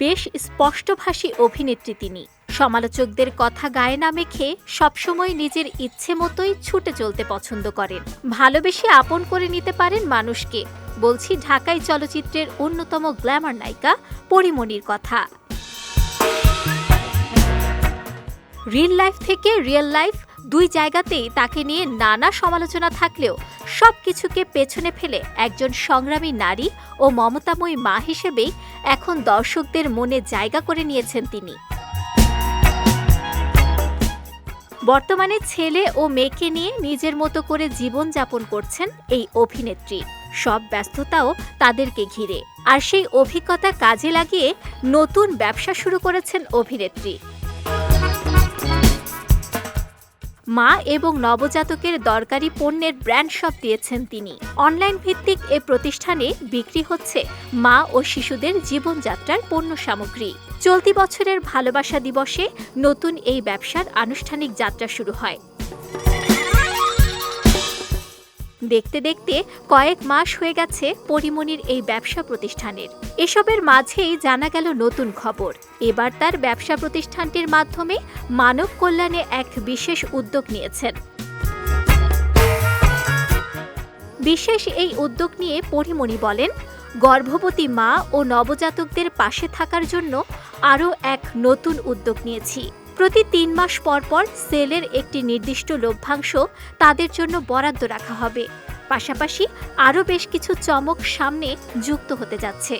বেশ স্পষ্টভাষী অভিনেত্রী তিনি। সমালোচকদের কথা গায়ে না মেখে সবসময় নিজের ইচ্ছে মতোই ছুটে চলতে পছন্দ করেন। ভালোবেসে আপন করে নিতে পারেন মানুষকে। বলছি ঢাকাই চলচ্চিত্রের অন্যতম গ্ল্যামার নায়িকা পরিমণির কথা। রিল লাইফ থেকে রিয়েল লাইফ দুই জায়গাতেই তাকে নিয়ে নানা সমালোচনা থাকলেও সব কিছুকে পেছনে ফেলে একজন সংগ্রামী নারী ও মমতাময়ী মা হিসেবেই এখন দর্শকদের মনে জায়গা করে নিয়েছেন তিনি। বর্তমানে ছেলে ও মেয়েকে নিয়ে নিজের মতো করে জীবন যাপন করছেন এই অভিনেত্রী। সব ব্যস্ততাও তাদেরকে ঘিরে। আর সেই অভিজ্ঞতা কাজে লাগিয়ে নতুন ব্যবসা শুরু করেছেন অভিনেত্রী। মা এবং নবজাতকের দরকারি পণ্যের ব্র্যান্ড শপ দিয়েছেন তিনি। অনলাইন ভিত্তিক এ প্রতিষ্ঠানে বিক্রি হচ্ছে মা ও শিশুদের জীবনযাত্রার পণ্য সামগ্রী। চলতি বছরের ভালোবাসা দিবসে নতুন এই ব্যবসার আনুষ্ঠানিক যাত্রা শুরু হয়। দেখতে দেখতে কয়েক মাস হয়ে গেছে পরিমণির এই ব্যবসা প্রতিষ্ঠানের। এসবের মাঝেই জানা গেল নতুন খবর। এবার তার ব্যবসা প্রতিষ্ঠানটির মাধ্যমে মানব কল্যাণে এক বিশেষ উদ্যোগ নিয়েছেন। বিশেষ এই উদ্যোগ নিয়ে পরিমণি বলেন, গর্ভবতী মা ও নবজাতকদের পাশে থাকার জন্য আরও এক নতুন উদ্যোগ নিয়েছি। প্রতি তিন মাস পর পর সেলের একটি নির্দিষ্ট লভ্যাংশ তাদের জন্য বরাদ্দ রাখা হবে। পাশাপাশি আরও বেশ কিছু চমক সামনে যুক্ত হতে যাচ্ছে।